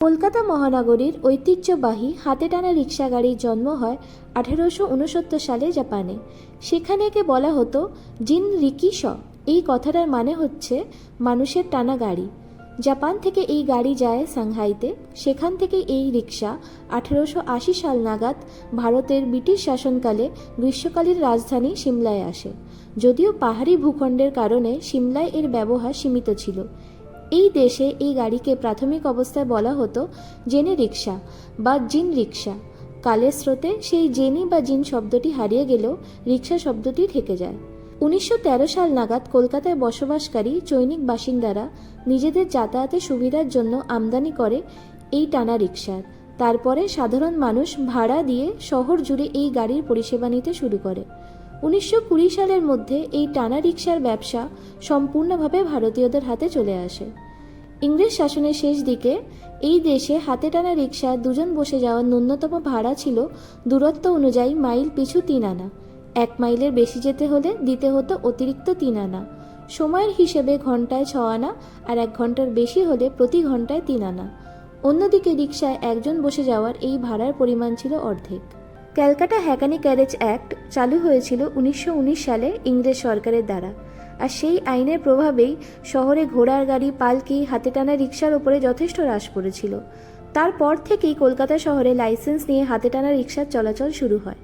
কলকাতা মহানগরীর ঐতিহ্যবাহী হাতে টানা রিক্সা গাড়ির জন্ম হয় আঠেরোশো উনসত্তর সালে জাপানে। সেখানে একে বলা হতো জিন রিকিশ এই কথাটার মানে হচ্ছে মানুষের টানা গাড়ি। জাপান থেকে এই গাড়ি যায় সাংহাইতে। সেখান থেকে এই রিক্সা আঠেরোশো আশি সাল নাগাদ ভারতের ব্রিটিশ শাসনকালে গ্রীষ্মকালীন রাজধানী সিমলায় আসে। যদিও পাহাড়ি ভূখণ্ডের কারণে সিমলায় এর ব্যবহার সীমিত ছিল। এই দেশে এই গাড়িকে প্রাথমিক অবস্থায় বলা হতো জেনে রিক্সা বা জিন রিক্সা কালের স্রোতে সেই জেনি বা জিন শব্দটি হারিয়ে গেলেও রিক্সা শব্দটি থেকে যায়। উনিশশো তেরো সাল নাগাদ কলকাতায় বসবাসকারী চৈনিক বাসিন্দারা নিজেদের যাতায়াতের সুবিধার জন্য আমদানি করে এই টানা রিক্সার তারপরে সাধারণ মানুষ ভাড়া দিয়ে শহর জুড়ে এই গাড়ির পরিষেবা নিতে শুরু করে। উনিশশো কুড়ি সালের মধ্যে এই টানা রিক্সার ব্যবসা সম্পূর্ণভাবে ভারতীয়দের হাতে চলে আসে। ইংরেজ শাসনের শেষ দিকে এই দেশে হাতে টানা রিক্সা দুজন বসে যাওয়ার ন্যূনতম ভাড়া ছিল দূরত্ব অনুযায়ী মাইল পিছু তিন আনা। এক মাইলের বেশি যেতে হলে দিতে হতো অতিরিক্ত তিন আনা। সময়ের হিসেবে ঘন্টায় ছ আনা আর এক ঘণ্টার বেশি হলে প্রতি ঘন্টায় তিন আনা। অন্যদিকে রিক্সায় একজন বসে যাওয়ার এই ভাড়ার পরিমাণ ছিল অর্ধেক। ক্যালকাটা হ্যাকানি ক্যারেজ অ্যাক্ট চালু হয়েছিল উনিশশো উনিশ সালে ইংরেজ সরকারের দ্বারা। আর সেই আইনের প্রভাবেই শহরে ঘোড়ার গাড়ি, পালকি হাতে টানা রিক্সার ওপরে যথেষ্ট হ্রাস পড়েছিল। তারপর থেকেই কলকাতা শহরে লাইসেন্স নিয়ে হাতে টানা রিক্সার চলাচল শুরু হয়।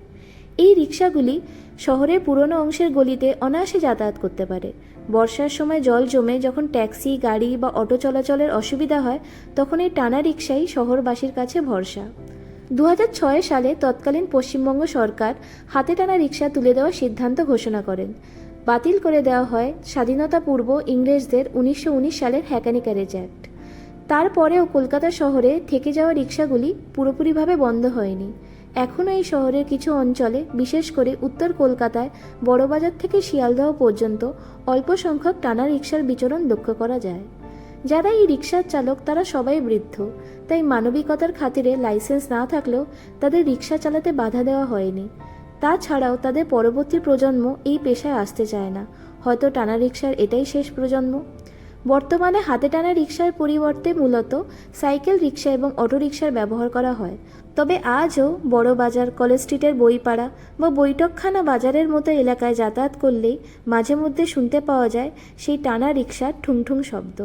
এই রিক্সাগুলি শহরের পুরনো অংশের গলিতে অনায়াসে যাতায়াত করতে পারে। বর্ষার সময় জল জমে যখন ট্যাক্সি, গাড়ি বা অটো চলাচলের অসুবিধা হয়, তখন এই টানা রিক্সাই শহরবাসীর কাছে ভরসা। দু হাজার ছয় সালে তৎকালীন পশ্চিমবঙ্গ সরকার হাতে টানা রিক্সা তুলে দেওয়ার সিদ্ধান্ত ঘোষণা করেন। বাতিল করে দেওয়া হয় স্বাধীনতা পূর্ব ইংরেজদের উনিশশো উনিশ সালের হ্যাকানি ক্যারেজ অ্যাক্ট তারপরেও কলকাতা শহরে থেকে যাওয়া রিক্সাগুলি পুরোপুরিভাবে বন্ধ হয়নি। এখনও এই শহরের কিছু অঞ্চলে, বিশেষ করে উত্তর কলকাতায়, বড়বাজার থেকে শিয়ালদহ পর্যন্ত অল্প সংখ্যক টানা রিক্সার বিচরণ লক্ষ্য করা যায়। যারা এই রিক্সার চালক তারা সবাই বৃদ্ধ, তাই মানবিকতার খাতিরে লাইসেন্স না থাকলেও তাদের রিক্সা চালাতে বাধা দেওয়া হয়নি। তাছাড়াও তাদের পরবর্তী প্রজন্ম এই পেশায় আসতে চায় না। হয়তো টানা রিক্সার এটাই শেষ প্রজন্ম। বর্তমানে হাতে টানা রিক্সার পরিবর্তে মূলত সাইকেল রিক্সা এবং অটো রিক্সার ব্যবহার করা হয়। তবে আজও বড় বাজার, কলেজ স্ট্রিটের বইপাড়া বা বৈঠকখানা বাজারের মতো এলাকায় যাতায়াত করলেই মাঝে মধ্যে শুনতে পাওয়া যায় সেই টানা রিক্সার ঠুংঠুং শব্দ।